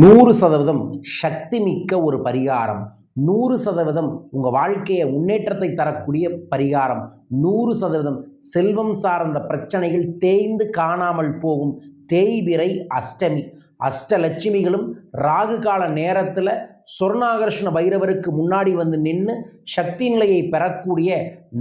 நூறு சதவீதம் சக்தி மிக்க ஒரு பரிகாரம். நூறு சதவீதம் உங்கள் வாழ்க்கையை முன்னேற்றத்தை தரக்கூடிய பரிகாரம். நூறு சதவீதம் செல்வம் சார்ந்த பிரச்சனைகள் தேய்ந்து காணாமல் போகும் தேய்விரை அஷ்டமி. அஷ்டலட்சுமிகளும் ராகு கால நேரத்தில் சொர்ணாகர்ஷ்ண பைரவருக்கு முன்னாடி வந்து நின்று சக்தி நிலையை பெறக்கூடிய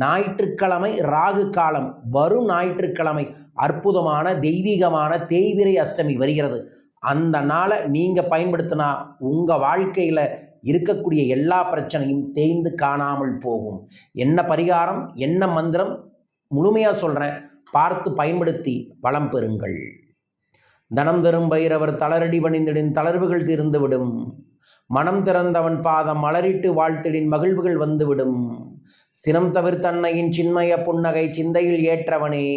ஞாயிற்றுக்கிழமை ராகு காலம். வரும் ஞாயிற்றுக்கிழமை அற்புதமான தெய்வீகமான தேய்விரை அஷ்டமி வருகிறது. அந்த நாளை நீங்கள் பயன்படுத்தினா உங்கள் வாழ்க்கையில் இருக்கக்கூடிய எல்லா பிரச்சனையும் தேய்ந்து காணாமல் போகும். என்ன பரிகாரம் என்ன மந்திரம்? முழுமையாக சொல்கிறேன் பார்த்து பயன்படுத்தி வளம் பெறுங்கள். தனம் தரும் பைரவர் தளரடி பணிந்திடின் தளர்வுகள் தீர்ந்துவிடும். மனம் திறந்தவன் பாதம் மலரிட்டு வாழ்த்திடின் மகிழ்வுகள் வந்துவிடும். சினம் தவிர்த்தன்னையின் சின்மய புன்னகை சிந்தையில் ஏற்றவனே.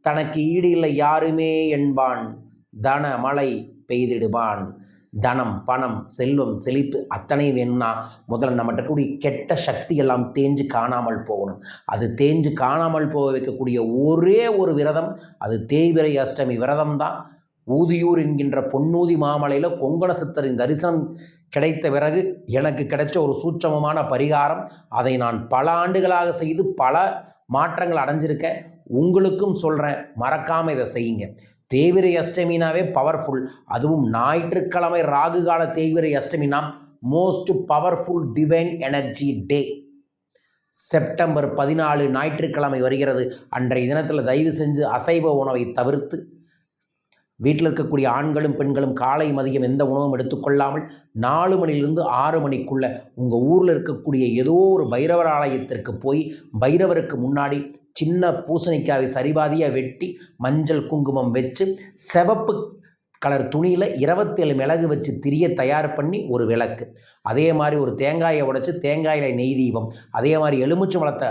தனக்கு ஈடு இல்லை யாருமே என்பான். தன மலை பெய்திடுவான். தனம் பணம் செல்வம் செழிப்பு அத்தனை வேணும்னா முதல்ல நம்மகிட்ட கூடிய கெட்ட சக்தி எல்லாம் தேஞ்சு காணாமல் போகணும். அது தேஞ்சு காணாமல் போக வைக்கக்கூடிய ஒரே ஒரு விரதம் அது தேய்விரை அஷ்டமி விரதம் தான். ஊதியூர் என்கின்ற பொன்னூதி மாமலையில் கொங்கண சித்தரின் தரிசனம் கிடைத்த பிறகு எனக்கு கிடைச்ச ஒரு சூட்சமமான பரிகாரம். அதை நான் பல ஆண்டுகளாக செய்து பல மாற்றங்கள் அடைஞ்சிருக்கேன். உங்களுக்கும் சொல்கிறேன் மறக்காமல் இதை செய்யுங்க. தேவிரை அஷ்டமினாவே பவர்ஃபுல் அதுவும் ஞாயிற்றுக்கிழமை ராகு கால தேவிரை அஷ்டமினா most powerful divine energy day September பதினாலு ஞாயிற்றுக்கிழமை வருகிறது. அன்றைய தினத்தில் தயவு செஞ்சு அசைவ உணவை தவிர்த்து வீட்டில் இருக்கக்கூடிய ஆண்களும் பெண்களும் காலை மதியம் எந்த உணவும் எடுத்துக்கொள்ளாமல் நாலு மணிலிருந்து ஆறு மணிக்குள்ள உங்கள் ஊரில் இருக்கக்கூடிய ஏதோ ஒரு பைரவர் ஆலயத்திற்கு போய் பைரவருக்கு முன்னாடி சின்ன பூசணிக்காவை சரிபாதியாக வெட்டி மஞ்சள் குங்குமம் வச்சு செவப்பு கலர் துணியில் இருபத்தேழு மிளகு வச்சு திரிய தயார் பண்ணி ஒரு விளக்கு. அதே மாதிரி ஒரு தேங்காயை உடைச்சி தேங்காயில் நெய் தீபம். அதே மாதிரி எலுமிச்சை பழத்தை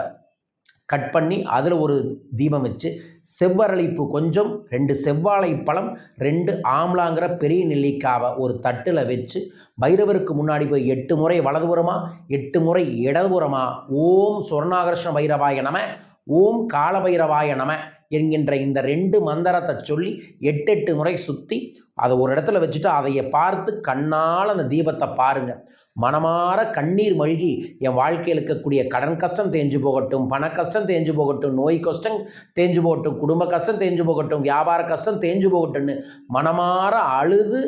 கட் பண்ணி அதில் ஒரு தீபம் வச்சு செவ்வரளிப்பு கொஞ்சம் ரெண்டு செவ்வாழை பழம் ரெண்டு ஆம்லாங்கிற பெரிய நெல்லிக்காவை ஒரு தட்டில் வச்சு பைரவருக்கு முன்னாடி போய் எட்டு முறை வலதுபுறமா எட்டு முறை இடதுபுறமா ஓம் சொர்ணாகர்ஷ்ண பைரவாய நம ஓம் காலபைரவாய நம என்கின்ற இந்த ரெண்டு மந்திரத்தை சொல்லி எட்டு எட்டு முறை சுற்றி அதை ஒரு இடத்துல வச்சுட்டு அதையை பார்த்து கண்ணால் அந்த தீபத்தை பாருங்கள் மனமாற கண்ணீர் மல்கி என் வாழ்க்கையில் இருக்கக்கூடிய கடன் கஷ்டம் தேஞ்சு போகட்டும் பண கஷ்டம் தேஞ்சு போகட்டும் நோய் கஷ்டம் தேஞ்சு போகட்டும் குடும்ப கஷ்டம் தேஞ்சு போகட்டும் வியாபார கஷ்டம் தேஞ்சு போகட்டும்னு மனமாற அழுது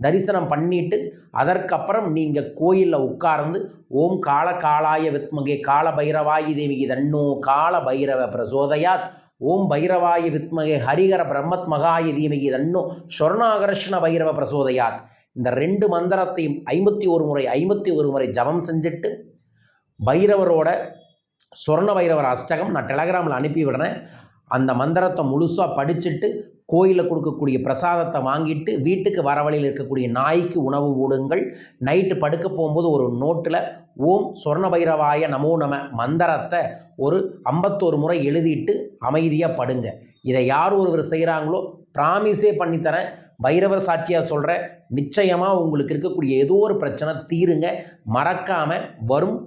தரிசனம் பண்ணிட்டு அதற்கப்புறம் நீங்கள் கோயிலில் உட்கார்ந்து ஓம் கால காலாய வித்மகே கால பைரவாயி தேவிகி தன்னோ கால பைரவ பிரசோதயாத் ஓம் பைரவாய வித்மகே ஹரிகர பிரம்மத் மகாய தீமகி தன்னோ சொர்ணாகர்ஷ்ண பைரவ பிரசோதயாத். இந்த ரெண்டு மந்திரத்தையும் ஐம்பத்தி ஒரு முறை ஐம்பத்தி ஒரு முறை ஜபம் செஞ்சுட்டு பைரவரோட சொர்ண பைரவர் அஷ்டகம் நான் டெலகிராமில் அனுப்பி விடுறேன் அந்த மந்திரத்தை முழுசாக படிச்சுட்டு கோயிலில் கொடுக்கக்கூடிய பிரசாதத்தை வாங்கிட்டு வீட்டுக்கு வர வழியில் இருக்கக்கூடிய நாய்க்கு உணவு ஊடுங்கள் நைட்டு படுக்க போகும்போது ஒரு நோட்டில் ஓம் சொர்ண பைரவாய நமோ நம மந்திரத்தை ஒரு ஐம்பத்தோரு முறை எழுதிட்டு அமைதியாக படுங்க. இதை யார் ஒருவர் செய்கிறாங்களோ ப்ராமிஸே பண்ணித்தரேன். பைரவர் சாட்சியாக சொல்கிறேன் நிச்சயமாக உங்களுக்கு இருக்கக்கூடிய ஏதோ ஒரு பிரச்சனை தீருங்க. மறக்காமல் வரும்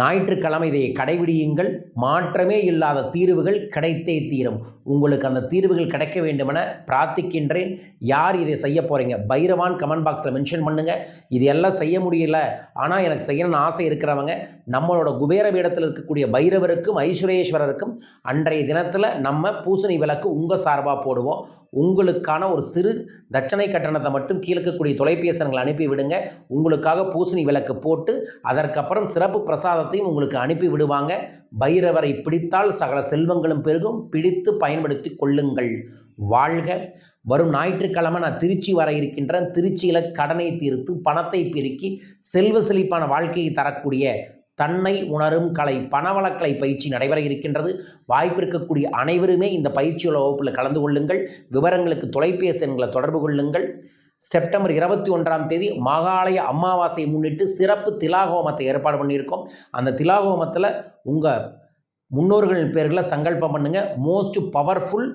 ஞாயிற்றுக்கிழமை இதை கடைபிடியுங்கள். மாற்றமே இல்லாத தீர்வுகள் கிடைத்தே தீரும். உங்களுக்கு அந்த தீர்வுகள் கிடைக்க வேண்டுமென பிரார்த்திக்கின்றேன். யார் இதை செய்ய போகிறீங்க பைரவான் கமெண்ட் பாக்ஸில் மென்ஷன் பண்ணுங்கள் இது எல்லாம் செய்ய முடியல. ஆனால் எனக்கு செய்யணும்னு ஆசை இருக்கிறவங்க நம்மளோட குபேர பீடத்தில் இருக்கக்கூடிய பைரவருக்கும் ஐஸ்வரேஸ்வரருக்கும் அன்றைய தினத்தில் நம்ம பூசணி விளக்கு உங்கள் சார்பாக போடுவோம். உங்களுக்கான ஒரு சிறு தட்சணை கட்டணத்தை மட்டும் கீழக்கக்கூடிய இருக்கக்கூடிய தொலைபேசன்களை அனுப்பி விடுங்க உங்களுக்காக பூசணி விளக்கு போட்டு அதற்கப்புறம் சிறப்பு பிரசாதத்தையும் உங்களுக்கு அனுப்பி விடுவாங்க. பைரவரை பிடித்தால் சகல செல்வங்களும் பெருகும். பிடித்து பயன்படுத்தி கொள்ளுங்கள். வாழ்க. வரும் ஞாயிற்றுக்கிழமை நான் திருச்சி வர இருக்கின்றேன். திருச்சியில் கடனை தீர்த்து பணத்தை பெருக்கி செல்வ செழிப்பான வாழ்க்கையை தரக்கூடிய தன்னை உணரும் கலை பணவளக்கலை பயிற்சி நடைபெற இருக்கின்றது. வாய்ப்பு இருக்கக்கூடிய அனைவருமே இந்த பயிற்சியுள்ள வகுப்பில் கலந்து கொள்ளுங்கள். விவரங்களுக்கு தொலைபேசி எண்களை தொடர்பு கொள்ளுங்கள். செப்டம்பர் இருபத்தி ஒன்றாம் தேதி மகாலய அமாவாசையை முன்னிட்டு சிறப்பு திலாகோமத்தை ஏற்பாடு பண்ணியிருக்கோம். அந்த திலாகோமத்தில் உங்கள் முன்னோர்கள் பேர்களை சங்கல்பம் பண்ணுங்கள் மோஸ்ட் பவர்ஃபுல்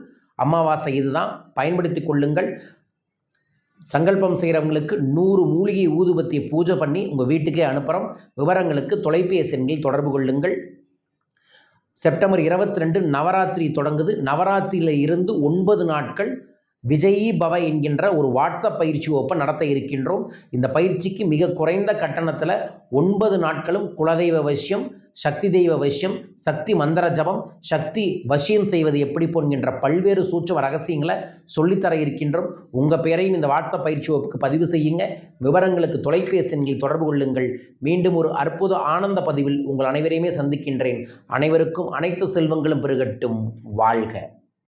அமாவாசை இதுதான். பயன்படுத்தி கொள்ளுங்கள். சங்கல்பம் செய்கிறவங்களுக்கு நூறு மூலிகை ஊதுபத்தியை பூஜை பண்ணி உங்கள் வீட்டுக்கே அனுப்புகிறோம் விவரங்களுக்கு தொலைபேசி எண்ணில் தொடர்பு கொள்ளுங்கள். செப்டம்பர் இருபத்தி ரெண்டு நவராத்திரி தொடங்குது. நவராத்திரியில் இருந்து ஒன்பது நாட்கள் விஜயி பவ என்கின்ற ஒரு வாட்ஸ்அப் பயிற்சி வகுப்பை நடத்த இருக்கின்றோம். இந்த பயிற்சிக்கு மிக குறைந்த கட்டணத்தில் ஒன்பது நாட்களும் குலதெய்வ வசியம் சக்தி தெய்வ வசியம் சக்தி மந்திர ஜபம் சக்தி வசியம் செய்வது எப்படி போன்கின்ற பல்வேறு சூட்சம ரகசியங்களை சொல்லித்தர இருக்கின்றோம். உங்கள் பேரையும் இந்த வாட்ஸ்அப் பயிற்சி வகுப்புக்கு பதிவு செய்யுங்க. விவரங்களுக்கு தொலைபேசி எண்ணில் தொடர்பு கொள்ளுங்கள். மீண்டும் ஒரு அற்புத ஆனந்த பதிவில் உங்கள் அனைவரையுமே சந்திக்கின்றேன். அனைவருக்கும் அனைத்து செல்வங்களும் பெருகட்டும். வாழ்க.